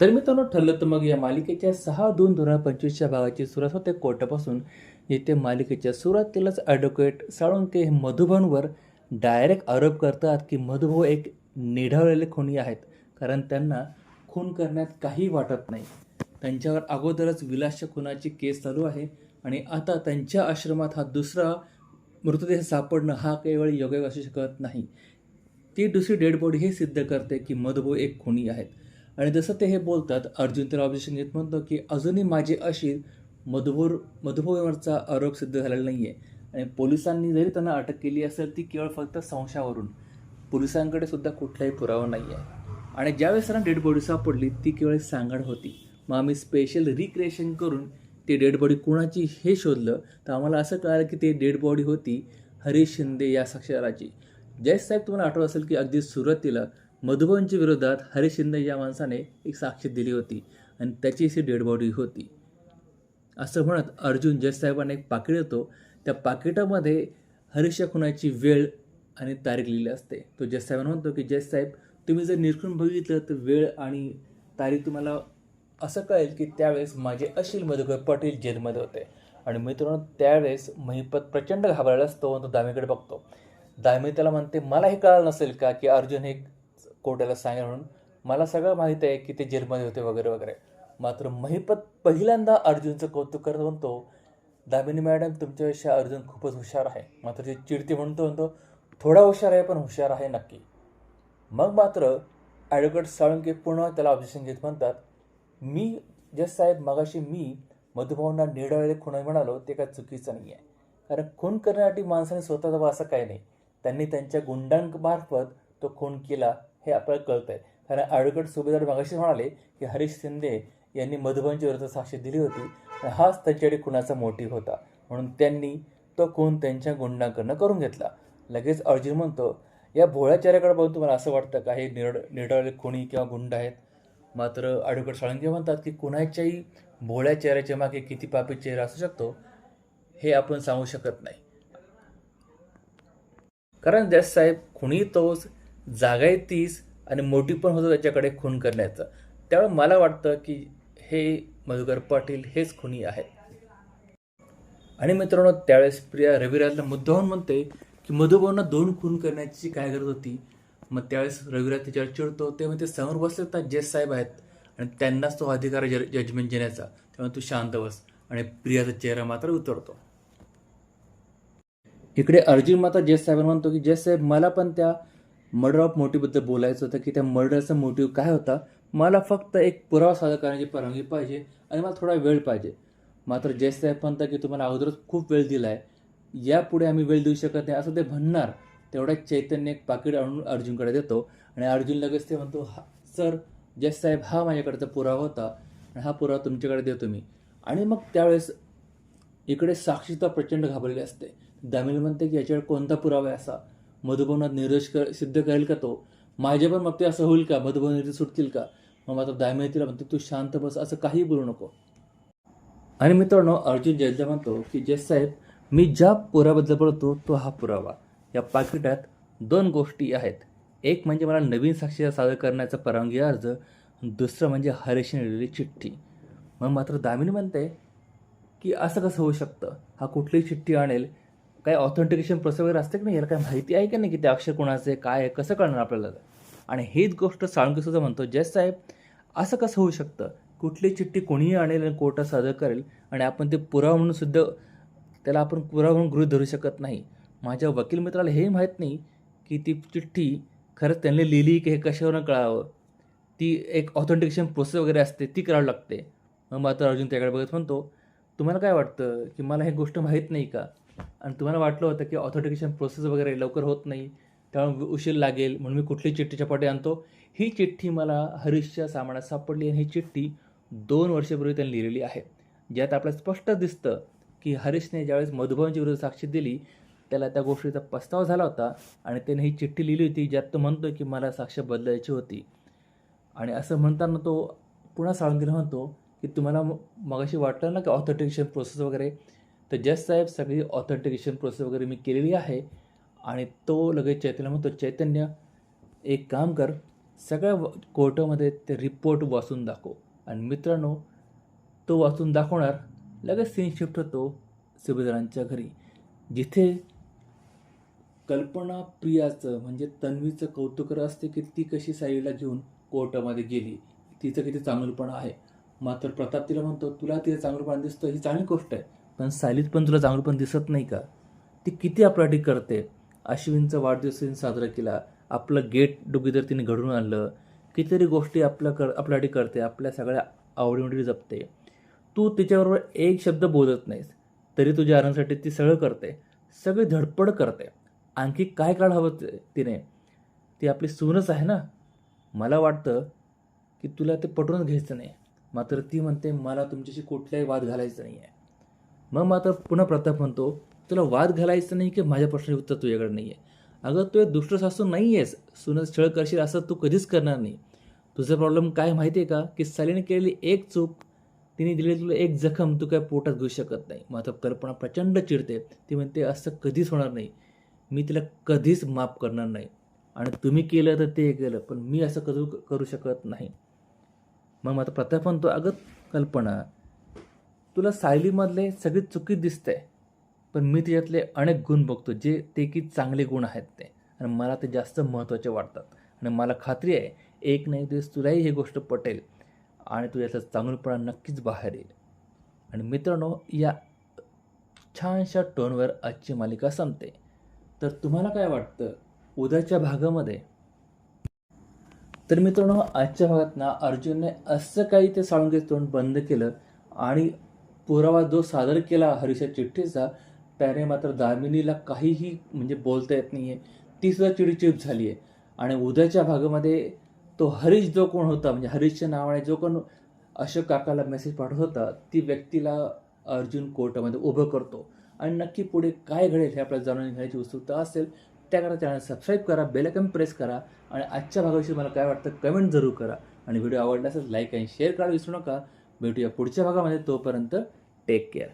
तर मित्रांनो ठरलं तर मग या मालिकेच्या सहा दोन दोन हजार पंचवीसच्या भागाची सुरुवात होते कोर्टापासून. येथे मालिकेच्या सुरुवातीलाच ॲडव्होकेट साळुंके हे मधुबनवर डायरेक्ट आरोप करतात की मधुभाऊ एक निढावलेले खुनी आहेत. कारण त्यांना खून करण्यात काही वाटत नाही. त्यांच्यावर अगोदरच विलासच्या खुनाची केस चालू आहे आणि आता त्यांच्या आश्रमात हा दुसरा मृतदेह सापडणं हा केवळ योग्य असू शकत नाही. ती दुसरी डेड बॉडी हे सिद्ध करते की मधुभाऊ एक खुनी आहेत. आणि जसं ते हे बोलतात अर्जुन तर ऑब्जेक्शन येत म्हणतो की अजूनही माझी अशी मधुभोर मधुभाऊवरचा आरोप सिद्ध झालेला नाही आहे आणि पोलिसांनी जरी त्यांना अटक केली असेल ती केवळ फक्त संशयावरून. पोलिसांकडे सुद्धा कुठलाही पुरावा नाही आहे आणि ज्यावेळेस त्यांना डेड बॉडी सापडली ती केवळ सांगड होती. मग आम्ही स्पेशल रिक्रिएशन करून ती डेड बॉडी कुणाची हे शोधलं तर आम्हाला असं कळालं की ती डेड बॉडी होती हरीश शिंदे या साक्षराची. जयेश साहेब तुम्हाला आठवत असेल की अगदी सुरुवातीला मधुबनच्या विरोधात हरीश शिंदे या माणसाने एक साक्षी दिली होती आणि त्याची अशी डेड बॉडी होती. असं म्हणत अर्जुन जजसाहेबांना एक पाकिट येतो. त्या पाकिटामध्ये हरीशा खुनाची वेळ आणि तारीख लिहिली असते. तो जजसाहेबांना म्हणतो की जज साहेब तुम्ही जर निरखून बघितलं तर वेळ आणि तारीख तुम्हाला असं कळेल की त्यावेळेस माझे अशील मधुकर पाटील जेलमध्ये होते. आणि मित्रांनो त्यावेळेस महिपत प्रचंड घाबरला असतो तो दामीकडे बघतो. दामी त्याला म्हणते मला हे कळलं नसेल का की अर्जुन हे कोर्टाला सांगेल म्हणून. मला सगळं माहीत आहे की ते जेलमध्ये होते वगैरे वगैरे. मात्र महिपत पहिल्यांदा अर्जुनचं कौतुक करत म्हणतो दामिनी मॅडम तुमच्यापेक्षा अर्जुन खूपच हुशार आहे. मात्र ती चिडती म्हणतो म्हणतो थोडा हुशार आहे पण हुशार आहे नक्की. मग मात्र ॲडव्होकेट साळुंके पुन्हा त्याला ऑब्जेक्शन घेत म्हणतात मी जस साहेब मगाशी मी मधुभावना निडावलेले खुणा म्हणालो ते काय चुकीचं नाही आहे कारण खून करण्यासाठी माणसाने स्वतः असं काही नाही? त्यांनी त्यांच्या गुंडांमार्फत तो खून केला हे आपल्याला कळतं आहे कारण ॲडव्होकेट सुभेदार मगाशी म्हणाले की हरीश शिंदे यांनी मधुबनची विरुद्ध साक्षी दिली होती. हाच त्यांच्याकडे खुनाचा मोठी होता. म्हणून त्यांनी तो खून त्यांच्या गुंडांकडनं करून घेतला. लगेच अर्जुन म्हणतो या भोळ्याचाऱ्याकडे बघून तुम्हाला असं वाटतं का हे निरड निरडवले खुणी किंवा गुंड आहेत? मात्र ॲडव्होकेट साळुंके म्हणतात की कुणाच्याही भोळ्या चेहऱ्याच्या मागे किती पापी चेहरा असू शकतो हे आपण सांगू शकत नाही. कारण जस साहेब खुणी तोच जागाही तीस आणि मोठी पण होतं त्याच्याकडे खून करण्याचं. त्यामुळे मला वाटतं की हे मधुकर पाटील हेच खुनी आहेत. आणि मित्रांनो त्यावेळेस प्रिया रविराजला मुद्दाहून म्हणते की मधुभाऊंना दोन खून करण्याची काय गरज होती मग त्यावेळेस रविराज त्याच्यावर चिडतो. ते म्हणजे समोर बसले तर जज साहेब आहेत आणि त्यांनाच तो अधिकार जज जजमेंट देण्याचा. त्यामुळे तू शांत बस आणि प्रियाचा चेहरा मात्र उतरतो. इकडे अर्जुन माता जज साहेबांना म्हणतो की जज साहेब मला पण त्या मर्डर ऑफ मोटिव्हबद्दल बोलायचं होतं की त्या मर्डरचा मोटिव्ह काय होता? मला फक्त एक पुरावा सादर करण्याची परवानगी पाहिजे आणि मला थोडा वेळ पाहिजे. मात्र जयसाहेब म्हणतात की तुम्हाला अगोदरच खूप वेळ दिला आहे यापुढे आम्ही वेळ देऊ शकत नाही असं ते म्हणणार. तेवढ्याच चैतन्य एक पाकिट आणून अर्जुनकडे देतो. आणि अर्जुन लगेच ते म्हणतो हा सर जयसाहेब हा माझ्याकडचा पुरावा होता. आणि हा पुरावा तुमच्याकडे देतो मी. आणि मग त्यावेळेस इकडे साक्षीता प्रचंड घाबरलेली असते. दामिनी म्हणते की याच्यावर कोणता पुरावा आहे असा? मधुबनात निरश कर सिद्ध करेल का तो? माझ्या पण मग ते असं होईल का? मधुबन सुटतील का? मग मात्र दामिनी तिला म्हणते तू शांत बस असं काही बोलू नको. आणि मित्रांनो अर्जुन जयला म्हणतो की जय साहेब मी ज्या पुराबद्दल बोलतो तो हा पुरावा. या पाकिटात दोन गोष्टी आहेत. एक म्हणजे मला नवीन साक्षीदार सादर करण्याचा परवानगी अर्ज. दुसरं म्हणजे हरेशने लिहिलेली चिठ्ठी. मग मात्र दामिनी म्हणते की असं कसं होऊ शकतं? हा कुठलीही चिठ्ठी आणेल काय ऑथेंटिकेशन प्रोसेस वगैरे असते की नाही याला काय माहिती आहे की नाही की ते अक्षर कोणाचे काय आहे कसं कळणार आपल्याला? आणि हेच गोष्ट साळुंके सुद्धा म्हणतो जज साहेब असं कसं होऊ शकतं? कुठली चिठ्ठी कोणीही आणेल आणि कोर्टात सादर करेल आणि आपण ते पुरावा म्हणून सुद्धा त्याला आपण पुरावा म्हणून गृहित धरू शकत नाही. माझ्या वकील मित्राला हे माहीत नाही की ती चिठ्ठी खरंच त्यांनी लिहिली की हे कशावरून कळावं? ती एक ऑथेंटिकेशन प्रोसेस वगैरे असते ती करावी लागते. मग मात्र अर्जुन त्याकडे बघत म्हणतो तुम्हाला काय वाटतं? की मला हे गोष्ट माहीत नाही का? आणि तुम्हाला वाटलं होतं की ऑथेंटिकेशन प्रोसेस वगैरे लवकर होत नाही त्यामुळे उशीर लागेल म्हणून मी कुठली चिठ्ठीच्या पाठी आणतो. ही चिठ्ठी मला हरीशच्या सामानात सापडली आणि ही चिठ्ठी दोन वर्षापूर्वी त्यांनी लिहिलेली आहे. ज्यात आपल्याला स्पष्ट दिसतं की हरीशने ज्यावेळेस मधुभावांच्या विरुद्ध साक्षी दिली त्याला त्या गोष्टीचा पस्ताव झाला होता आणि त्याने ही चिठ्ठी लिहिली होती ज्यात तो म्हणतो की मला साक्ष बदलायची होती. आणि असं म्हणताना तो पुन्हा साळुंकीला म्हणतो की तुम्हाला म- मगाशी वाटलं ना की ऑथेंटिकेशन प्रोसेस वगैरे? तर जस साहेब सगळी ऑथेंटिकेशन प्रोसेस वगैरे मी केलेली आहे आणि तो लगेच चैतन्य म्हणतो चैतन्य एक काम कर सगळ्या व- कोर्टामध्ये ते रिपोर्ट वाचून दाखव. आणि मित्रांनो तो वाचून दाखवणार लगेच सीन शिफ्ट होतो सुभेदारांच्या घरी. जिथे कल्पना प्रियाचं म्हणजे तन्वीचं कौतुक असते की ती कशी साईला घेऊन कोर्टामध्ये गेली. तिचं किती चांगलंपणा आहे. मात्र प्रताप तिला म्हणतो तुला तिचं चांगलंपण दिसतं ही चांगली गोष्ट आहे. पण सायलीत पण तुला चांगलं पण दिसत नाही का? ती किती आपल्यासाठी करते? अश्विनचा वाढदिवस तिने साजरा केला. आपलं गेट डुगीदर तिने घडून आणलं. कितीतरी गोष्टी आपल्या कर आपल्यासाठी करते. आपल्या सगळ्या आवडीनिवडी जपते. तू तिच्याबरोबर एक शब्द बोलत नाहीस. तरी तुझ्या आनंदासाठी ती सगळं करते. सगळी धडपड करते. आणखी काय काढ हवं ते- तिने? ती आपली सूनच आहे ना? मला वाटतं की तुला ते पटवून घ्यायचं नाही. मात्र ती म्हणते मला तुमच्याशी कुठलाही वाद घालायचा नाही आहे मग मात्र पुन्हा प्रताप म्हणतो तुला वाद घालायचं नाही की माझ्या प्रश्नाचे उत्तर तुझ्याकडे नाही आहे अगं तू एक दुष्ट सासू नाही आहेस सुनच छळ करशील असं तू कधीच करणार नाही. तुझा प्रॉब्लेम काय माहिती आहे का? की सलीने केलेली एक चूक तिने दिलेली तुला एक जखम तू काय पोटात घेऊ शकत नाही. मात्र कल्पना प्रचंड चिडते. ती म्हणते असं कधीच होणार नाही. मी तिला कधीच माफ करणार नाही. आणि तुम्ही केलं तर ते केलं पण मी असं करू करू शकत नाही. मग मात्र प्रताप म्हणतो अगं कल्पना तुला सायलीमधले सगळी चुकी दिसते पण मी तिच्यातले अनेक गुण बघतो जे ते की चांगले गुण आहेत ते. आणि मला ते जास्त महत्त्वाचे वाटतात. आणि मला खात्री आहे एक नाही दिवस तुलाही ही गोष्ट पटेल आणि तू याचा चांगलपणा नक्कीच बाहेर येईल. आणि मित्रांनो या छानशा टोनवर आजची मालिका संपते. तर तुम्हाला काय वाटतं? उद्याच्या भागामध्ये? तर मित्रांनो आजच्या भागात ना अर्जुनने असं काही ते साळुंकेचं तोंड बंद केलं आणि पुरावा जो सादर केला हरीशा चिठ्ठीचा त्याने मात्र दामिनीला काहीही म्हणजे बोलता येत नाही आहे ती सुद्धा चिडचिड झाली आहे आणि उद्याच्या भागामध्ये तो हरीश जो कोण होता म्हणजे हरीशच्या नावाने जो कोण अशोक काकाला मेसेज पाठवत होता ती व्यक्तीला अर्जुन कोर्टामध्ये उभं करतो. आणि नक्की पुढे काय घडेल हे आपल्याला जाणून घेण्याची उत्सुकता असेल त्याकरता चॅनल सबस्क्राईब करा बेलकन प्रेस करा आणि आजच्या भागाविषयी मला काय वाटतं कमेंट जरूर करा. आणि व्हिडिओ आवडला असेल लाईक आणि शेअर करा विसरू नका. भेटूया पुढच्या भागामध्ये तोपर्यंत take care.